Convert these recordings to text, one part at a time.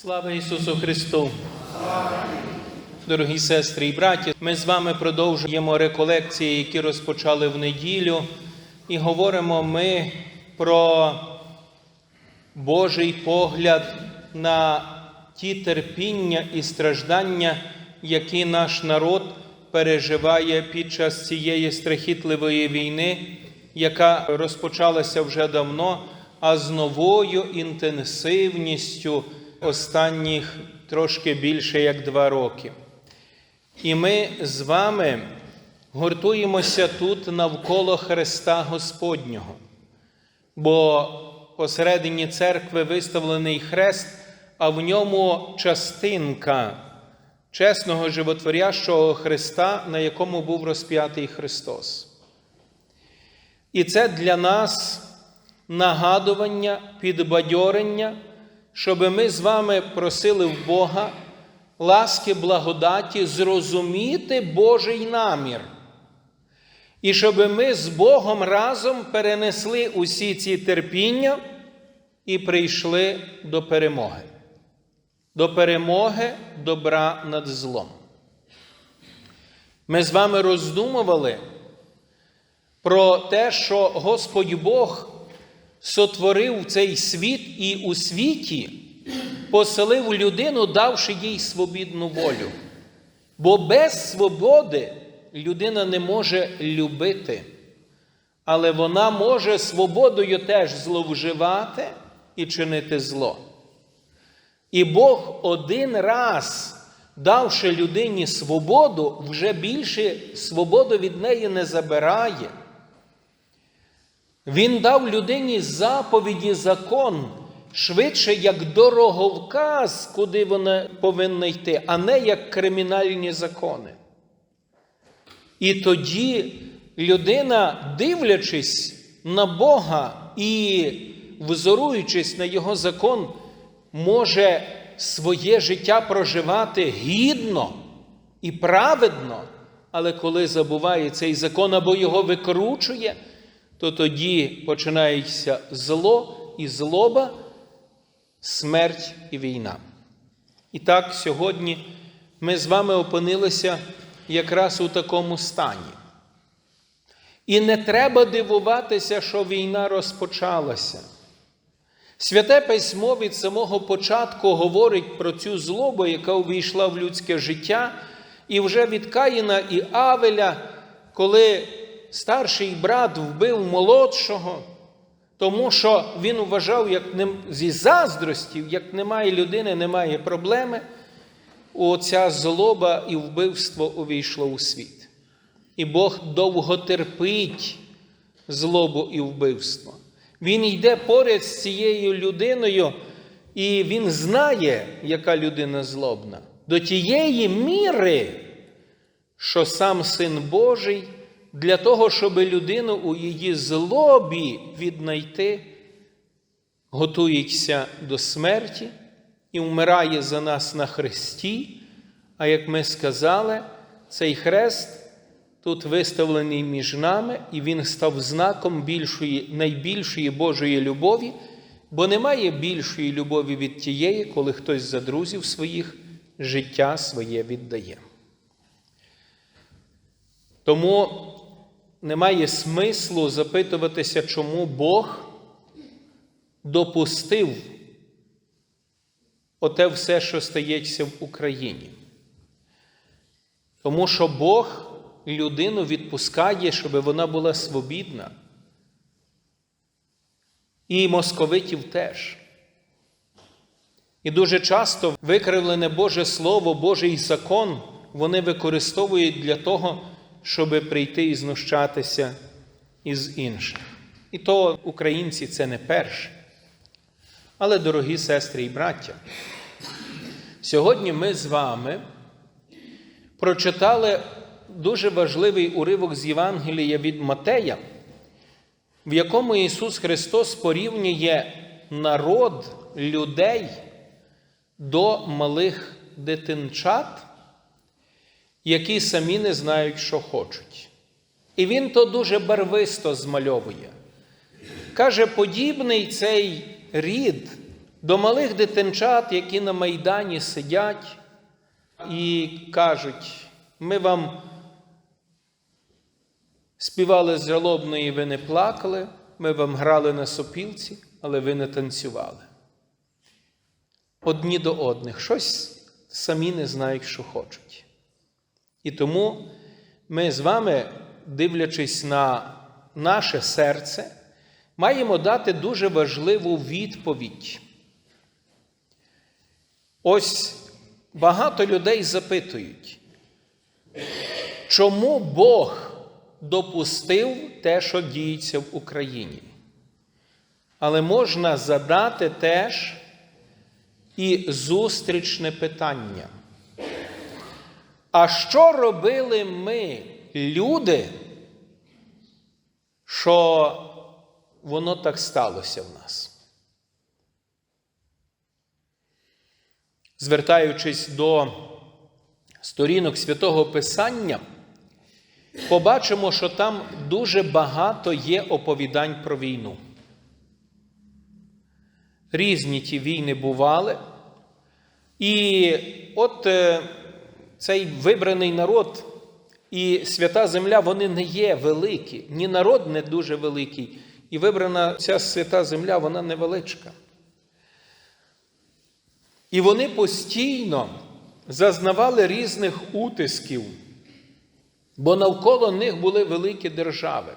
Слава Ісусу Христу! Дорогі сестри і браті, ми з вами продовжуємо реколекції, які розпочали в неділю, і говоримо ми про Божий погляд на ті терпіння і страждання, які наш народ переживає під час цієї страхітливої війни, яка розпочалася вже давно, а з новою інтенсивністю останніх трошки більше як два роки. І ми з вами гуртуємося тут навколо Христа Господнього, бо посередині церкви виставлений хрест, а в ньому частинка чесного животворящого Христа, на якому був розп'ятий Христос. І це для нас нагадування, підбадьорення, щоб ми з вами просили в Бога ласки, благодаті, зрозуміти Божий намір. І щоб ми з Богом разом перенесли усі ці терпіння і прийшли до перемоги. До перемоги добра над злом. Ми з вами роздумували про те, що Господь Бог сотворив цей світ і у світі поселив людину, давши їй свобідну волю. Бо без свободи людина не може любити, але вона може свободою теж зловживати і чинити зло. І Бог один раз, давши людині свободу, вже більше свободу від неї не забирає. Він дав людині заповіді закон швидше як дороговказ, куди вона повинна йти, а не як кримінальні закони. І тоді людина, дивлячись на Бога і взоруючись на Його закон, може своє життя проживати гідно і праведно, але коли забуває цей закон або його викручує, то тоді починається зло і злоба, смерть і війна. І так сьогодні ми з вами опинилися якраз у такому стані. І не треба дивуватися, що війна розпочалася. Святе письмо від самого початку говорить про цю злобу, яка увійшла в людське життя, і вже від Каїна і Авеля, коли старший брат вбив молодшого, тому що він вважав, як не, зі заздростів, як немає людини, немає проблеми, оця злоба і вбивство увійшло у світ. І Бог довго терпить злобу і вбивство. Він йде поряд з цією людиною, і він знає, яка людина злобна. До тієї міри, що сам Син Божий для того, щоб людину у її злобі віднайти, готується до смерті і вмирає за нас на хресті. А як ми сказали, цей хрест тут виставлений між нами, і він став знаком більшої, найбільшої Божої любові, бо немає більшої любові від тієї, коли хтось за друзів своїх життя своє віддає. Тому немає смислу запитуватися, чому Бог допустив оте все, що стається в Україні. Тому що Бог людину відпускає, щоб вона була свобідна. І московитів теж. І дуже часто викривлене Боже Слово, Божий закон вони використовують для того, щоб прийти і знущатися із інших. І то українці це не перше. Але, дорогі сестри і браття, сьогодні ми з вами прочитали дуже важливий уривок з Євангелія від Матея, в якому Ісус Христос порівнює народ людей до малих дитинчат, які самі не знають, що хочуть. І Він то дуже барвисто змальовує. Каже, подібний цей рід до малих дитинчат, які на Майдані сидять і кажуть, ми вам співали з жалобної, ви не плакали, ми вам грали на сопілці, але ви не танцювали. Одні до одних, щось самі не знають, що хочуть. І тому ми з вами, дивлячись на наше серце, маємо дати дуже важливу відповідь. Ось багато людей запитують, чому Бог допустив те, що діється в Україні? Але можна задати теж і зустрічне питання. А що робили ми, люди, що воно так сталося в нас? Звертаючись до сторінок святого Писання, побачимо, що там дуже багато є оповідань про війну. Різні ті війни бували. І от е, цей вибраний народ і свята земля, вони не є великі. Ні народ не дуже великий. І вибрана ця свята земля, вона невеличка. І вони постійно зазнавали різних утисків, бо навколо них були великі держави.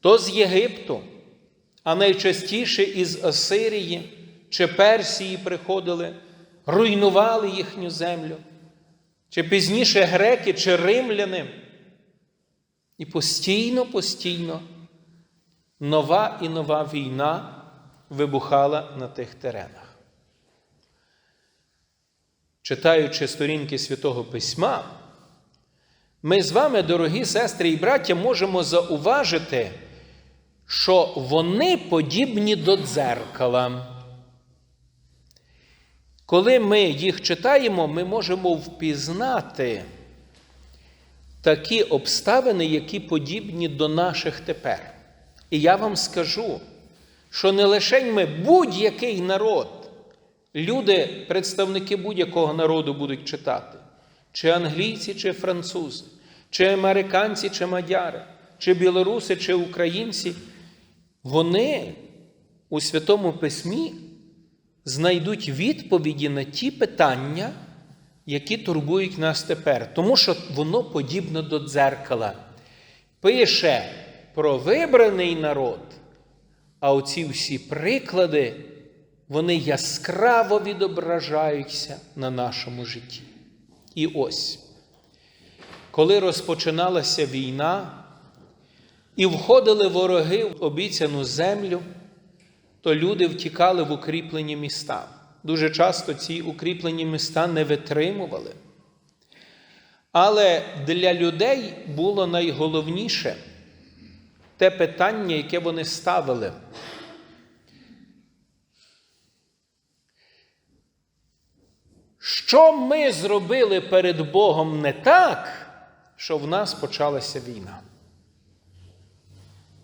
То з Єгипту, а найчастіше із Асирії чи Персії приходили, руйнували їхню землю, чи пізніше греки, чи римляни. І постійно, постійно нова і нова війна вибухала на тих теренах. Читаючи сторінки Святого Письма, ми з вами, дорогі сестри і браття, можемо зауважити, що вони подібні до дзеркала. Коли ми їх читаємо, ми можемо впізнати такі обставини, які подібні до наших тепер. І я вам скажу, що не лише ми будь-який народ, люди, представники будь-якого народу будуть читати, чи англійці, чи французи, чи американці, чи мадяри, чи білоруси, чи українці, вони у Святому Письмі знайдуть відповіді на ті питання, які турбують нас тепер, тому що воно подібно до дзеркала. Пише про вибраний народ, а оці всі приклади, вони яскраво відображаються на нашому житті. І ось, коли розпочиналася війна і входили вороги в обіцяну землю, то люди втікали в укріплені міста. Дуже часто ці укріплені міста не витримували. Але для людей було найголовніше те питання, яке вони ставили. Що ми зробили перед Богом не так, що в нас почалася війна?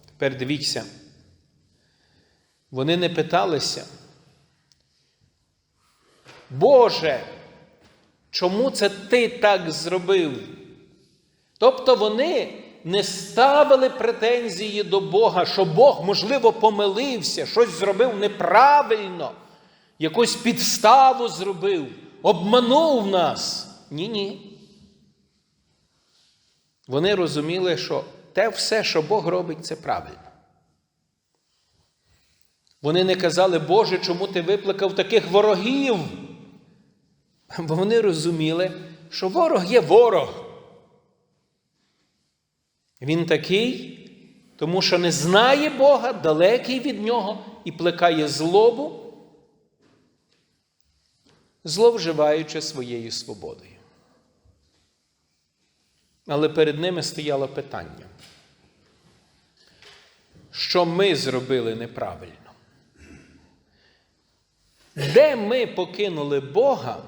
Тепер дивіться. Вони не питалися. Боже, чому це ти так зробив? Тобто вони не ставили претензії до Бога, що Бог, можливо, помилився, щось зробив неправильно, якусь підставу зробив, обманув нас. Ні, ні. Вони розуміли, що те все, що Бог робить, це правильно. Вони не казали, Боже, чому ти викликав таких ворогів? Бо вони розуміли, що ворог є ворог. Він такий, тому що не знає Бога, далекий від нього і плекає злобу, зловживаючи своєю свободою. Але перед ними стояло питання, що ми зробили неправильно? Де ми покинули Бога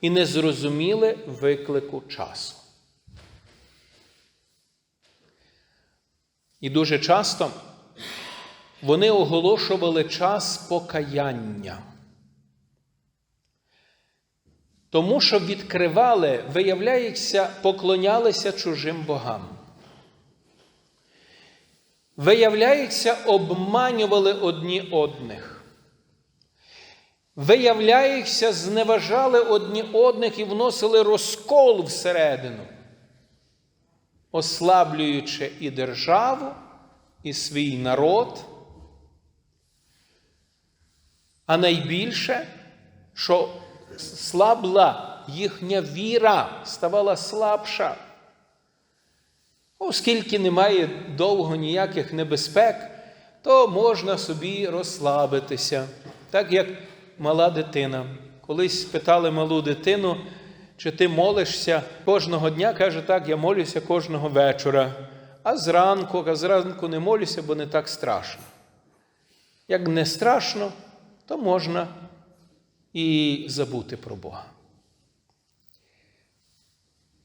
і не зрозуміли виклику часу? І дуже часто вони оголошували час покаяння. Тому що відкривали, виявляється, поклонялися чужим богам. Виявляється, обманювали одні одних. Виявляється, зневажали одні одних і вносили розкол всередину, ослаблюючи і державу, і свій народ. А найбільше, що слабла їхня віра, ставала слабша. Оскільки немає довго ніяких небезпек, то можна собі розслабитися, так як мала дитина. Колись питали малу дитину, чи ти молишся кожного дня, каже, так, я молюся кожного вечора. А зранку, а зранку не молюся, бо не так страшно. Як не страшно, то можна і забути про Бога.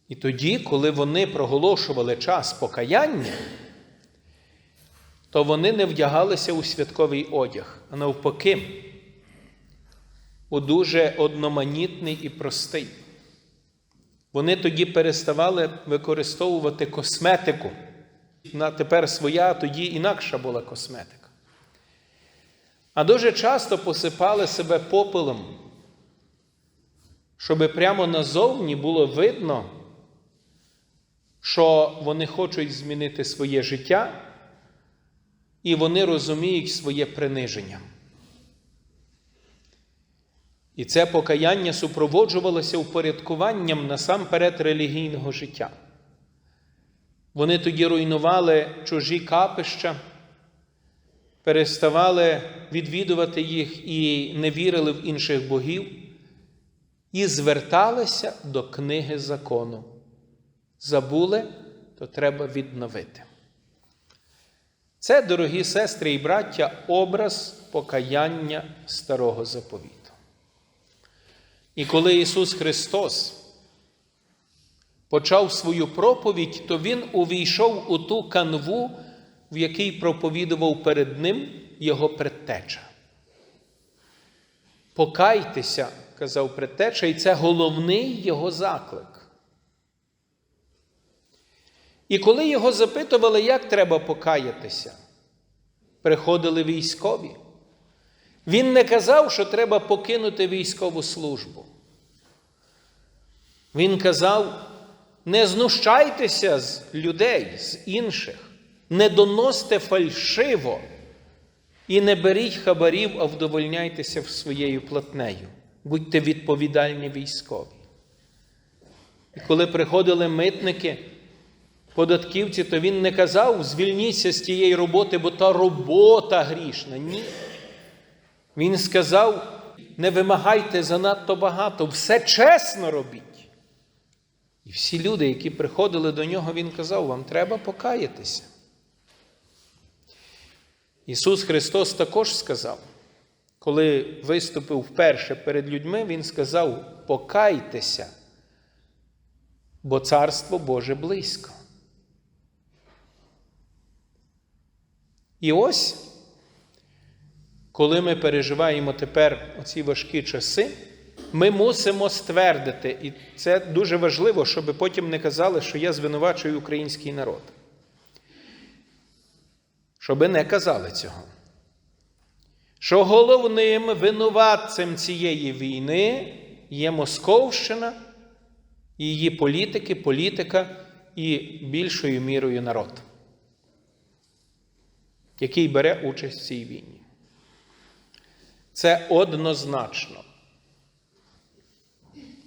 І тоді, коли вони проголошували час покаяння, то вони не вдягалися у святковий одяг, а навпаки, дуже одноманітний і простий. Вони тоді переставали використовувати косметику. На тепер своя, тоді інакша була косметика. А дуже часто посипали себе попелом, щоб прямо назовні було видно, що вони хочуть змінити своє життя, і вони розуміють своє приниження. І це покаяння супроводжувалося упорядкуванням насамперед релігійного життя. Вони тоді руйнували чужі капища, переставали відвідувати їх і не вірили в інших богів, і зверталися до книги закону. Забули, то треба відновити. Це, дорогі сестри і браття, образ покаяння старого заповіту. І коли Ісус Христос почав свою проповідь, то Він увійшов у ту канву, в якій проповідував перед Ним Його предтеча. Покайтеся, казав предтеча, і це головний Його заклик. І коли його запитували, як треба покаятися, приходили військові. Він не казав, що треба покинути військову службу. Він казав, не знущайтеся з людей, з інших, не доносьте фальшиво і не беріть хабарів, а вдовольняйтеся своєю платнею. Будьте відповідальні військові. І коли приходили митники, податківці, то він не казав, звільніться з тієї роботи, бо та робота грішна. Ні. Він сказав, не вимагайте занадто багато, все чесно робіть. І всі люди, які приходили до нього, Він казав, вам треба покаятися. Ісус Христос також сказав, коли виступив вперше перед людьми, Він сказав: покайтеся, бо Царство Боже близько. І ось, коли ми переживаємо тепер оці важкі часи, ми мусимо ствердити, і це дуже важливо, щоб потім не казали, що я звинувачую український народ. Щоби не казали цього. Що головним винуватцем цієї війни є Московщина, її політики, політика і більшою мірою народ який бере участь в цій війні. Це однозначно.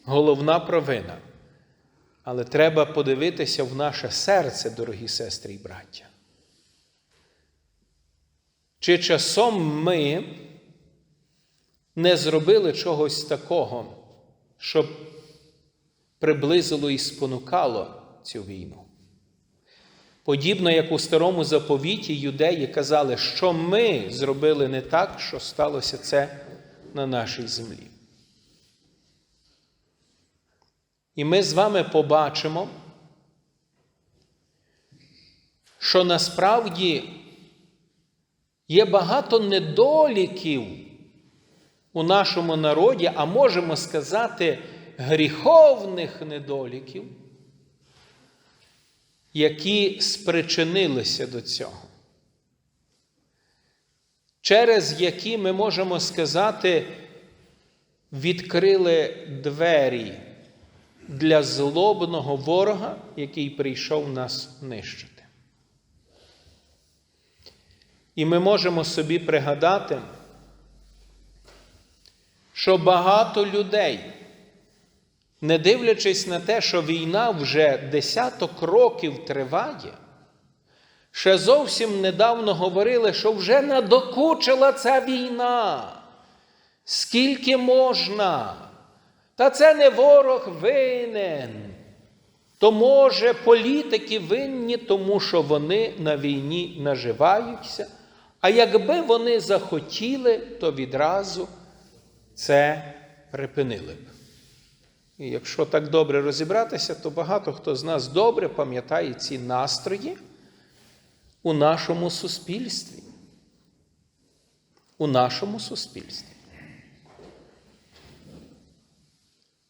Головна провина. Але треба подивитися в наше серце, дорогі сестри і браття. Чи часом ми не зробили чогось такого, щоб приблизило і спонукало цю війну? Подібно як у старому заповіті юдеї казали, що ми зробили не так, що сталося це на нашій землі. І ми з вами побачимо, що насправді Є багато недоліків у нашому народі, а можемо сказати, гріховних недоліків, які спричинилися до цього, через які ми можемо сказати, відкрили двері для злобного ворога, який прийшов нас нищити. І ми можемо собі пригадати, що багато людей, не дивлячись на те, що війна вже десяток років триває, ще зовсім недавно говорили, що вже надокучила ця війна. Скільки можна? Та це не ворог винен. То, може, політики винні, тому що вони на війні наживаються. А якби вони захотіли, то відразу це припинили б. І якщо так добре розібратися, то багато хто з нас добре пам'ятає ці настрої у нашому суспільстві. У нашому суспільстві.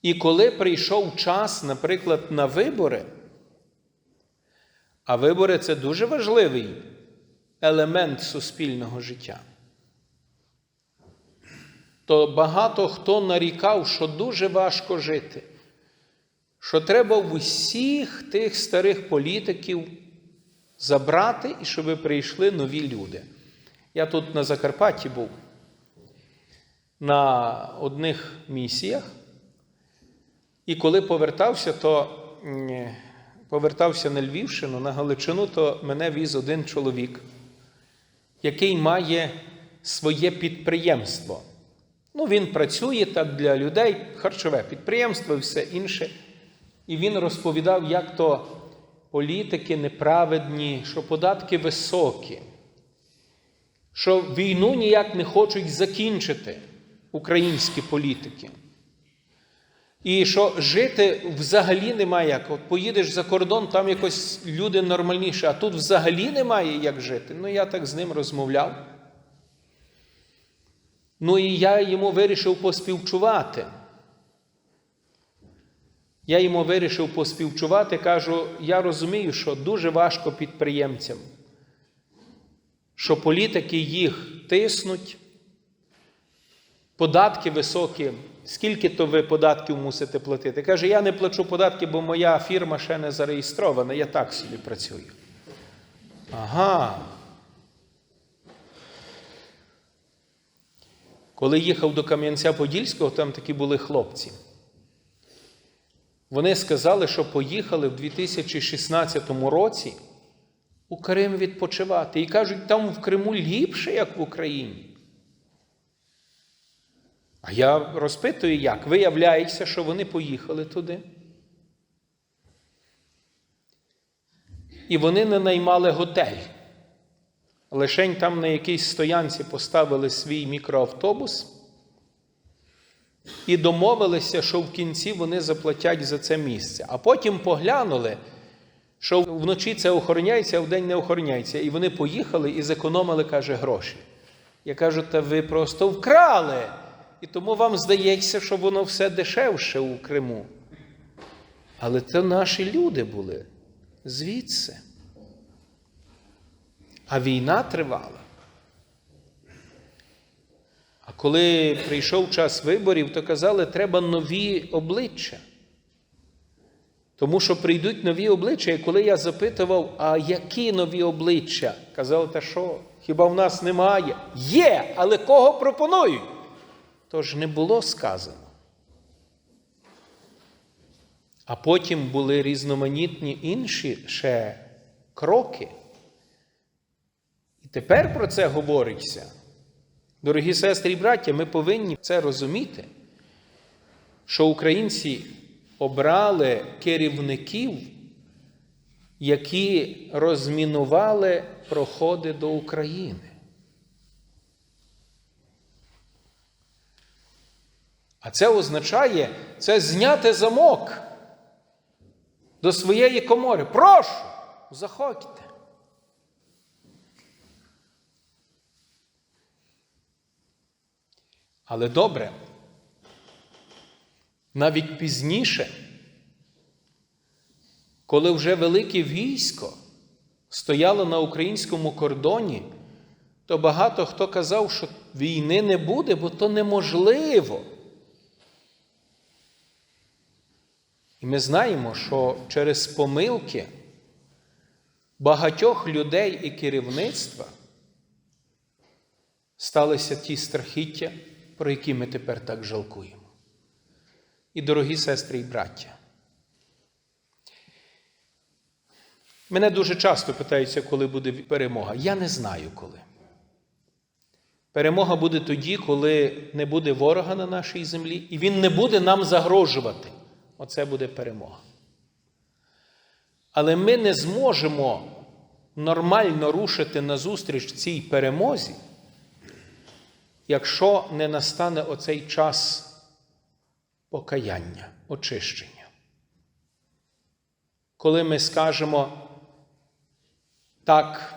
І коли прийшов час, наприклад, на вибори, а вибори це дуже важливий елемент суспільного життя, то багато хто нарікав, що дуже важко жити, що треба в усіх тих старих політиків забрати і щоб прийшли нові люди. Я тут на Закарпатті був на одних місіях. І коли повертався, то повертався на Львівщину, на Галичину, то мене віз один чоловік, який має своє підприємство. Ну, він працює так для людей, харчове підприємство і все інше. І він розповідав, як то політики неправедні, що податки високі, що війну ніяк не хочуть закінчити українські політики. І що жити взагалі немає як. От поїдеш за кордон, там якось люди нормальніші, а тут взагалі немає як жити. Ну, я так з ним розмовляв. Ну і я йому вирішив поспівчувати. Я йому вирішив поспівчувати, кажу, я розумію, що дуже важко підприємцям, що політики їх тиснуть, податки високі. Скільки то ви податків мусите платити? Каже, я не плачу податки, бо моя фірма ще не зареєстрована, я так собі працюю. Ага. Коли їхав до Кам'янця-Подільського, там такі були хлопці. Вони сказали, що поїхали в 2016 році у Крим відпочивати. І кажуть, там в Криму ліпше, як в Україні. А я розпитую, як? Виявляється, що вони поїхали туди. І вони не наймали готель. Лишень там на якійсь стоянці поставили свій мікроавтобус і домовилися, що в кінці вони заплатять за це місце. А потім поглянули, що вночі це охороняється, а вдень не охороняється. І вони поїхали і зекономили, каже, гроші. Я кажу, та ви просто вкрали. І тому вам здається, що воно все дешевше у Криму. Але це наші люди були звідси. А війна тривала. А коли прийшов час виборів, то казали, треба нові обличчя. Тому що прийдуть нові обличчя, і коли я запитував, а які нові обличчя? Казали, та що? Хіба в нас немає? Є, але кого пропонують? Тож не було сказано. А потім були різноманітні інші ще кроки. Тепер про це говориться. Дорогі сестри і браття, ми повинні це розуміти, що українці обрали керівників, які розмінували проходи до України. А це означає це зняти замок до своєї комори. Прошу, заходьте. Але добре. Навіть пізніше, коли вже велике військо стояло на українському кордоні, то багато хто казав, що війни не буде, бо то неможливо. І ми знаємо, що через помилки багатьох людей і керівництва сталися ті страхіття, про які ми тепер так жалкуємо. І дорогі сестри і браття. Мене дуже часто питаються, коли буде перемога. Я не знаю коли. Перемога буде тоді, коли не буде ворога на нашій землі, і він не буде нам загрожувати. Оце буде перемога. Але ми не зможемо нормально рушити назустріч цій перемозі, якщо не настане оцей час покаяння, очищення. Коли ми скажемо, так,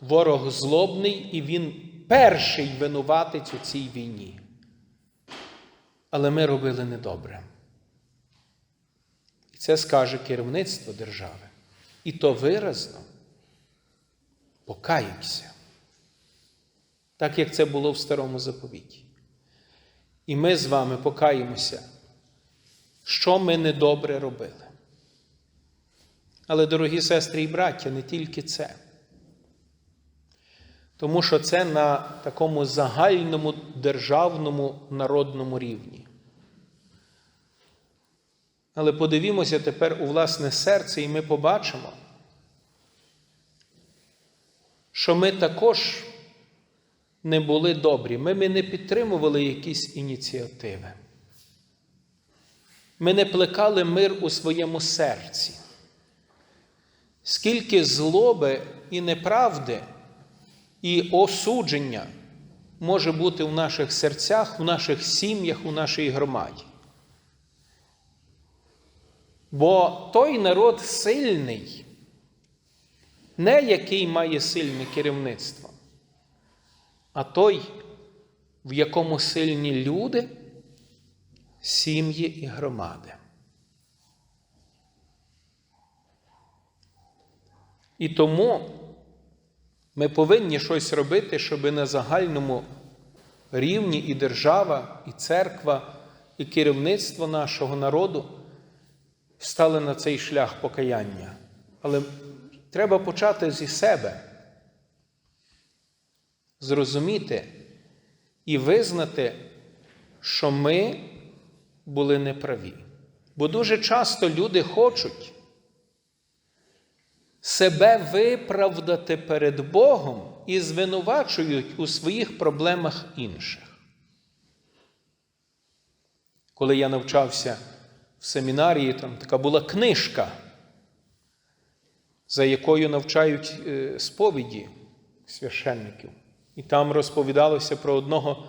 ворог злобний і він перший винуватець у цій війні. Але ми робили недобре. І це скаже керівництво держави. І то виразно покаємося. Так як це було в старому заповіті. І ми з вами покаємося, що ми недобре робили. Але, дорогі сестри і браття, не тільки це. Тому що це на такому загальному державному народному рівні. Але подивімося тепер у власне серце, і ми побачимо, що ми також не були добрі. Ми, ми не підтримували якісь ініціативи. Ми не плекали мир у своєму серці. Скільки злоби і неправди і осудження може бути в наших серцях, в наших сім'ях, у нашій громаді. Бо той народ сильний, не який має сильне керівництво, а той, в якому сильні люди, сім'ї і громади. І тому ми повинні щось робити, щоб на загальному рівні і держава, і церква, і керівництво нашого народу стали на цей шлях покаяння. Але треба почати зі себе, зрозуміти і визнати, що ми були неправі. Бо дуже часто люди хочуть себе виправдати перед Богом і звинувачують у своїх проблемах інших. Коли я навчався в семінарії, там така була книжка, за якою навчають е, сповіді священників. І там розповідалося про одного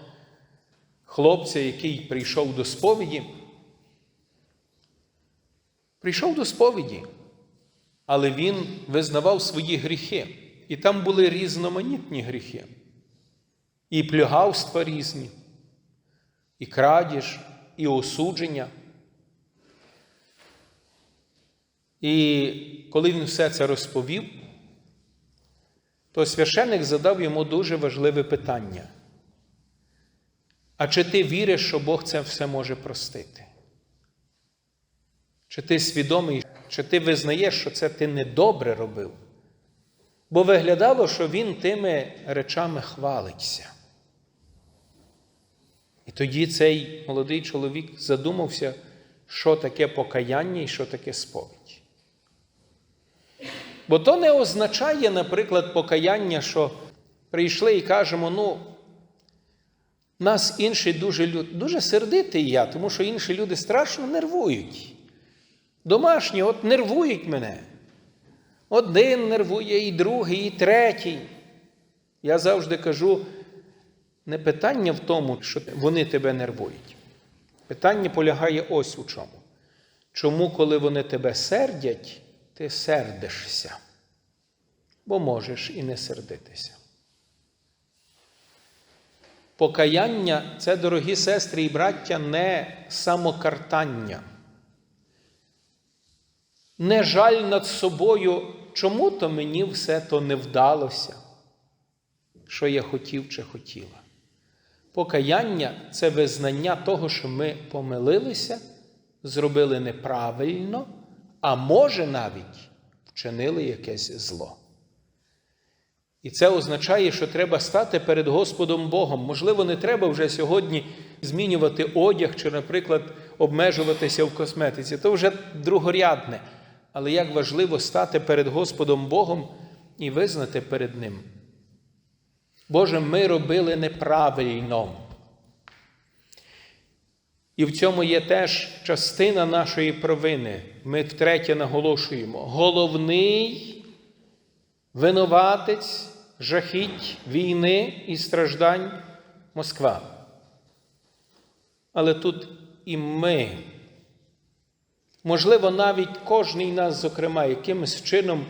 хлопця, який прийшов до сповіді. Прийшов до сповіді але він визнавав свої гріхи. І там були різноманітні гріхи. І плюгавства різні, і крадіж, і осудження. І коли він все це розповів, то священник задав йому дуже важливе питання. А чи ти віриш, що Бог це все може простити? Чи ти свідомий, чи ти визнаєш, що це ти недобре робив? Бо виглядало, що він тими речами хвалиться. І тоді цей молодий чоловік задумався, що таке покаяння і що таке сповідь. Бо то не означає, наприклад, покаяння, що прийшли і кажемо, ну, нас інші дуже дуже сердитий я, тому що інші люди страшно нервують. Домашні от нервують мене. Один нервує, і другий, і третій. Я завжди кажу, не питання в тому, що вони тебе нервують. Питання полягає ось у чому. Чому, коли вони тебе сердять, ти сердишся? Бо можеш і не сердитися. Покаяння це, дорогі сестри і браття, не самокартання. Не жаль над собою, чому то мені все то не вдалося, що я хотів чи хотіла. Покаяння це визнання того, що ми помилилися, зробили неправильно, а може навіть вчинили якесь зло. І це означає, що треба стати перед Господом Богом. Можливо, не треба вже сьогодні змінювати одяг чи, наприклад, обмежуватися в косметиці. То вже другорядне. Але як важливо стати перед Господом Богом і визнати перед Ним. Боже, ми робили неправильно. І в цьому є теж частина нашої провини. Ми втретє наголошуємо. Головний винуватець жахіть війни і страждань Москва. Але тут і ми, можливо, навіть кожний нас, зокрема, якимось чином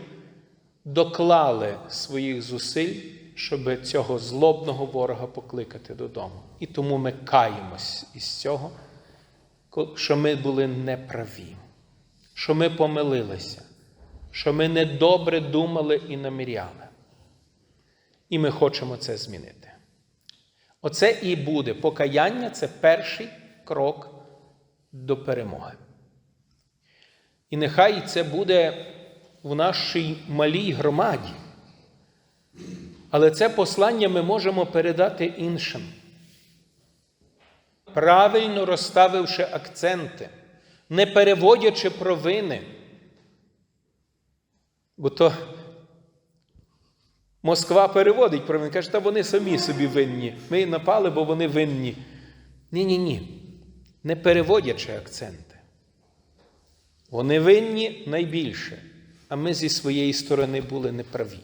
доклали своїх зусиль, щоб цього злобного ворога покликати додому. І тому ми каємось із цього, що ми були неправі, що ми помилилися, що ми недобре думали і наміряли. І ми хочемо це змінити. Оце і буде покаяння це перший крок до перемоги. І нехай це буде в нашій малій громаді. Але це послання ми можемо передати іншим, правильно розставивши акценти, не переводячи провини. Бо то Москва переводить провини, каже, та вони самі собі винні. Ми напали, бо вони винні. Ні-ні ні. Не переводячи акценти. Вони винні найбільше, а ми зі своєї сторони були неправі.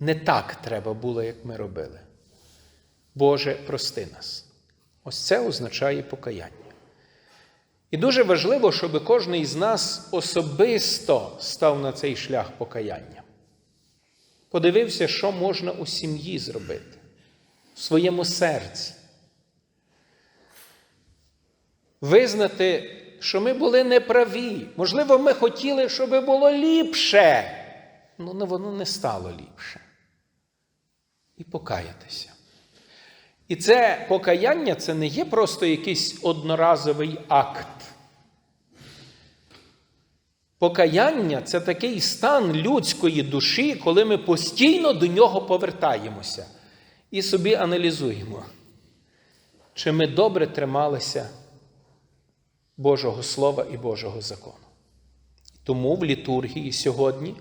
Не так треба було, як ми робили. Боже, прости нас. Ось це означає покаяння. І дуже важливо, щоб кожен із нас особисто став на цей шлях покаяння. Подивився, що можна у сім'ї зробити, в своєму серці. Визнати, що ми були неправі. Можливо, ми хотіли, щоб було ліпше. Ну, воно не стало ліпше. І покаятися. І це покаяння це не є просто якийсь одноразовий акт. Покаяння це такий стан людської душі, коли ми постійно до нього повертаємося і собі аналізуємо, чи ми добре трималися Божого Слова і Божого закону. Тому в літургії сьогодні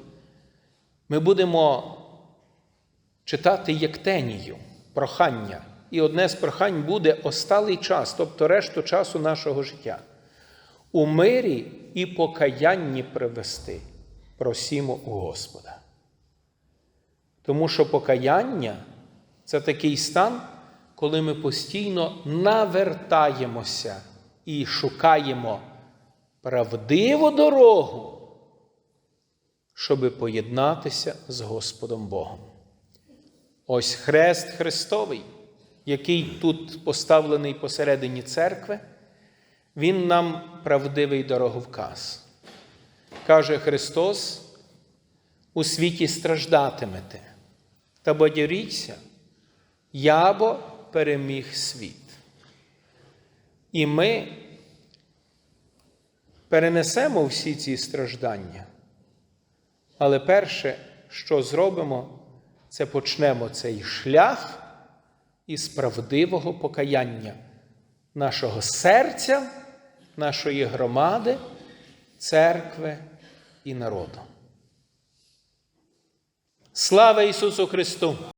ми будемо читати Єктенію, прохання. І одне з прохань буде осталий час, тобто решту часу нашого життя. У мирі і покаянні привести, просімо у Господа. Тому що покаяння це такий стан, коли ми постійно навертаємося і шукаємо правдиву дорогу, щоби поєднатися з Господом Богом. Ось хрест Христовий, який тут поставлений посередині церкви, він нам правдивий дороговказ. Каже Христос, у світі страждатимете, та бадьоріться, ябо переміг світ. І ми перенесемо всі ці страждання. Але перше, що зробимо, це почнемо цей шлях із правдивого покаяння нашого серця, нашої громади, церкви і народу. Слава Ісусу Христу!